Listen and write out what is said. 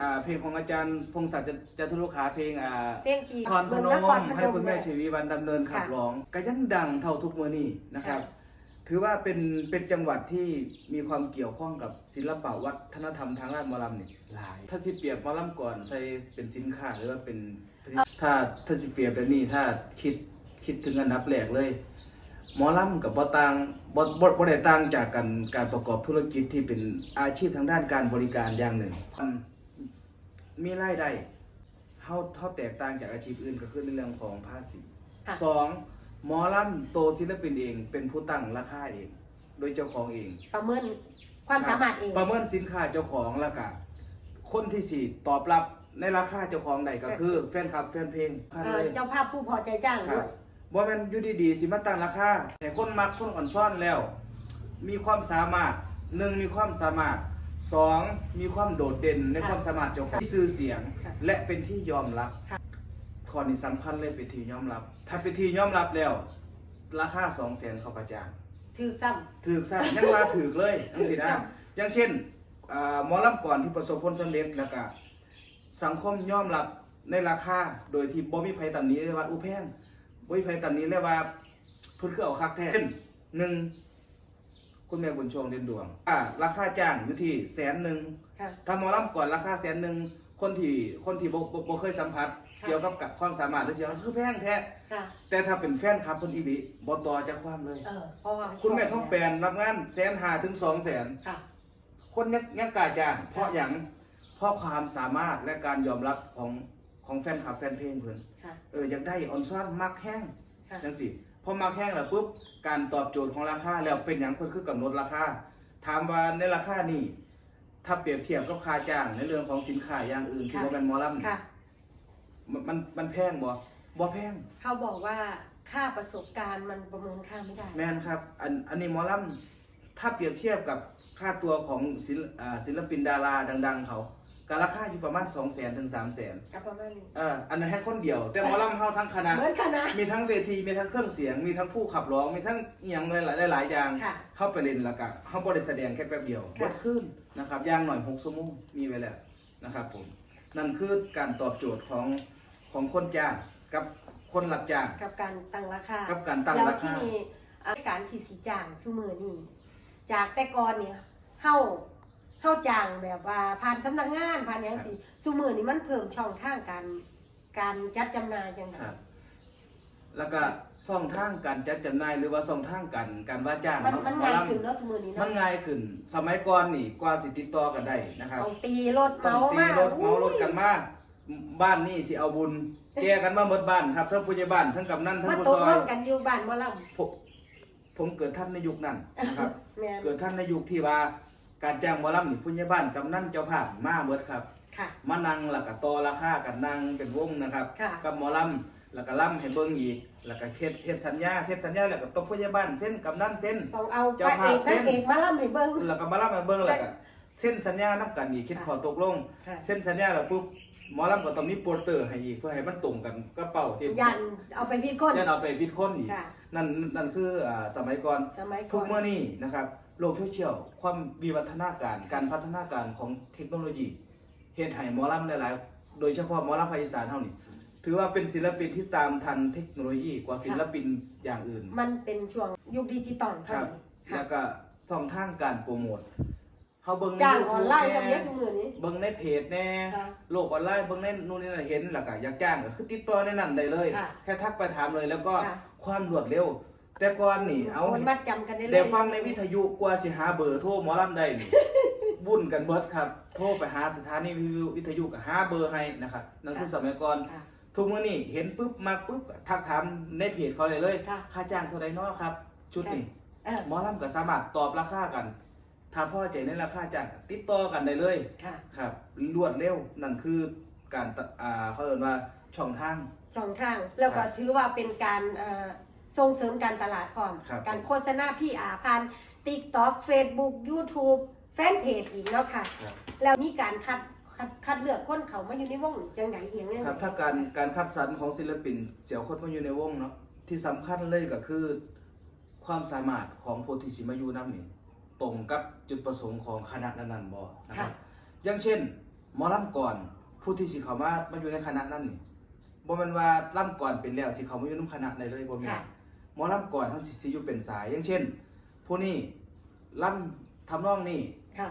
อ่าเพลงของอาจารย์พงศักดิ์จันทรุขาเพลงอ่าเพลงที่นครพเมืองนนมครพนให้มคุณแม่เนี่ยชวีวันดำเนินขับค่ะร้องก็ยังดังเท่าทุกมือนี่นะครับค่ะถือว่าเป็นเป็นจังหวัดที่มีความเกี่ยวข้องกับศิลปะวัฒนธรรมทางด้านหมอลำนี่หลาย ถ้าสิเปรียบหมอลำก่อนใส่เป็นสินค้าหรือว่าเป็นถ้าถ้าสิเปรียบแบบนี้ถ้าคิดคิดถึงอันดับแรกเลยหมอลำกับบ่ต่างบ่บ่บ่ได้ต่างจากกันการประกอบธุรกิจที่เป็นอาชีพทางด้านการบริการอย่างหนึ่ง มันมีรายได้เฮาเฮาแตกต่างจากอาชีพอื่นก็คือในเรื่องของภาษีค่ะ สองหมอลำโตวศิลปินเอง เป็นผู้ตั้งราคาเอง โดยเจ้าของเอง ประเมินความสามารถเองประเมินสินค้าเจ้าของแล้วก็คนที่สี่ตอบรับในราคาเจ้าของใดก็คือแฟนคลับแฟนเพลงเอ่อเจ้าภาพผู้พอใจจ้างครัด้บวย ว่ามันอยู่ดีๆสิมาตั้งราคาแต่คนมักคนอ่อนซ่อนแล้ว มีความสามารถหนึ่งมีความสามารถ สองมีความโดดเด่นในค่ะความสามารถเจ้าของที่ซื้อเสียงค่ะและเป็นที่ยอมรับค่ะ ข้อนี้สำคัญเลยเป็นที่ยอมรับ ถ้าเป็นที่ยอมรับแล้ว ราคาสองแสนเขากระจางถือซ้ ถือซะยังว่าถือเลยจังสินะครับอย่างเช่นอ่าหมอลำก่อนที่ประสบผลสำเร็จแล้วก็สังคมยอมรับในราคาโดยที่บ่มีภัยตันนี้เลยว่าอู้แพงบ่มีภัยตันนี้เลยว่าเพิ่นคือเอาคักแท้หนึ่ง คุณแม่บุญชงเด่นดวงอ่าราคาจ้างอยู่ที่แสนหนึ่งำค่ะ ถ้าหมอลำก่อนราคาแสนหนึ่งคนที่คนที่บ่บ่บ่เคยสัมผัส ค่ะ เกี่ยวกับกับความสามารถหรือเสียคือแพงแท้ค่ะ แต่ถ้าเป็นแฟนคลับเพิ่นอีหลีบ่ต่อจากความเลย เออเพราะว่าคุณแม่ท้องแปลนรับงานแสนหาถึงสองแสน ค่ะ คนยังยังกล้าจ้างเพราะอย่างเพราะความสามารถและการยอมรับของของแฟนคลับแฟนเพลงเพิ่นค่ะ เอออยากได้ออนซ่อนมักแห้งค่ะ จังสิพ อมักแห้งแล้วปุ๊บการตอบโจทย์ของราคาแล้วเป็นอย่างเพิ่นคือกำหนดราคาถามว่าในราคานี่ถ้าเปรียบเทียบกับค่าจ้างในเรื่องของสินค้าอย่างอื่นที่ค่ะว่าแม่นหมอลำค่ะมันมันมันแพงบ่บ่แพง เขาบอกว่าค่าประสบการณ์มันประเมินค่าไม่ได้ แม่นครับ อันอันนี้หมอลำถ้าเปรียบเทียบกับค่าตัวของศิลอ่าศิลปินดาราดัง ๆ เขา ก็ราคาอยู่ประมาณ2 0 0 0 0 0ถึง3 0 0 0 0กับประมาณนี้ เอออันนั้นแค่คนเดียว แต่หมอลำเฮาทั้งคณะ เหมือนกันนะ มีทั้งเวที มีทั้งเครื่องเสียง มีทั้งผู้ขับร้อง มีทั้งอหย่างหลายๆหลายๆอย่าง ค่ะเข้าไปเล่นแล้วก็เฮาบ่ได้แสดงแค่แป๊บเดียวค่ะบดขึ้นนะครับอย่างหน่อย6ชั่วโมงมีไว้แล้วนะครับผม นั่นคือการตอบโจทย์ของของคนจ้างกับคนรับจ้าง กับการตั้งราคากับการตั้งแล้วราที่คานี่อ่าการที่สีจ้างสุมือนี่จากแต่ก่อนเนี่ยเฮา เฮาจ้างแบบว่าผ่านสำนักงานผ่านหยังสิสุมือนี่มันเพิ่มช่องทางการการจัดจำหน่ายจังไดครับ แล้วก็ช่องทางการจัดจำหน่ายหรือว่าช่องทางการการว่าจ้างมันเนาะมันหมอง่ายลำขึ้นเนาะสุมือนี้มัเนาะนง่ายขึ้น สมัยก่อนนี่กว่าสิติดต่อกันได้นะครับ ต้องตีรถต้องเมาตีมารถเมารถกันมาบ้านนี่สิเอาบุญ แก้กันมาหมดบ้านครับทั้งผู้ใหญ่บ้านทั้งกำนันทั้งมาผู้ตซกอลยงกันอยู่บ้านหมอลผมผมเกิดท่านในยุคนั้นนะครับำแม่นเกิดท่านในยุคที่ว่า การจ้างหมอลำนี่ผู้ใหญ่บ้านกำนันเจ้าภาพมาเบิดครับ ค่ะ มานั่งแล้วก็ต่อราคากันนั่งเป็นวงนะครับ ค่ะ กับหมอลำแล้วก็ล่ำให้เบิ่งอีกแล้วก็เฮ็ดเฮ็ดสัญญาเฮ็ดสัญญาแล้วก็ต้องผู้ใหญ่บ้านเส้นกำนันเส้น ต้องเอาเจ้าพระภาเอพกเส้นานงเอกมาล่ำให้เบิ่ง แล้วก็มาล่ำให้เบิ่งแล้วก็เส้นสัญญานับกันอีกคิดค่ะขอตกลง ค่ะ เส้นสัญญาแล้วปุ๊บหมอลำก็ต้องมีโปสเตอร์ให้อีกเพื่อให้มันตรงกันกระเป๋าที่ยันเอาไปพิดคนยันเอาไปพิดคนอีกค่ะนั่นนั่นคืออ่าสมัยก่อนสมัยทุก่กอนเมื่อนี้นะครับ โลกโซเชียลความวิวัฒนาการการพัฒนาการของเทคโนโลยีเฮ็ดให้หมอลำหลายๆ โดยเฉพาะหมอลำภาคอีสานเท่านี้ถือว่าเป็นศิลปินที่ตามทันเทคโนโลยีกว่าศิลปินอย่างอื่น มันเป็นช่วงยุคดิจิตอลคเท่ารับนี้แล้ค่ะวก็ช่องทางการโปรโมทเฮาเบิ่งใน จ้างอ YouTube อนไลน์แน่ทำเนี้ยสุมือนี้ เบิ่งในเพจแน่ค่ะ โลกออนไลน์เบิ่งในนู่นนี่นั่นเห็นแล้วก็อยากจ้างก็คือติดต่อในนั้นได้เลย ค่ะแค่ทักไปถามเลยแล้วก็ค่ะ ความรวดเร็ว แต่ก่อนนี่เอาคนมัดจำกันได้เลยได้ฟังในวิทยุกว่าสิหาเบอร์โทรหมอลำได้นี่วุ่นกันเบิดครับ โทรไปหาสถานีวิทยุวิทยุก็หาเบอร์ให้นะครับนั่นคือสมัยก่อนค่ะทุกมื้อนี้เห็นปุ๊บมาปุ๊บก็ทักถามในเพจเขาเลยเลย ค่ะค่าจ้างเท่าใดเนาะครับ ชุดนี้เออหมอลำก็สามารถตอบราคากัน ถ้าพ่อใจในราคาจ้างติดต่อกันได้เลยค่ะครับรวดเร็วนั่นคือการตะอ่าเขาเรียกว่าช่องทางช่องทาง แล้วก็ครับถือว่าเป็นการเอ่อ ส่งเสริมการตลาดพร้อม ครับ การโฆษณาพี่อาผ่าน TikTok Facebook YouTube แฟนเพจอีกแล้วค่ะ ครับ แล้วมีการคัดคัดคัดเลือกคนเขามาอยู่ในวงจังไหนเอียงเนี่ยครับถ้าการการคัดสรรของศิลปินเสียวคนมาอยู่ในวงเนาะที่สำคัญเลยก็คือ ความสามารถของผู้ที่สิมาอยู่นํนี่ตรงกับจุดประสงค์ของคณะนั้นๆบ่นะครับอย่างเช่นหมอลำก่อนผู้ที่สิเข้ามามาอยู่ในคณะนั้นนี่บ่แม่นว่าลำก่อนเป็นแล้วสิเข้ามาอยู่ในคณะได้เลยบ่แม่นค่ะห มอลำก่อนเฮาสิสิอยู่เป็นสายอย่างเช่น ผู้นี้ลั่นทำนองนี้ค่ะ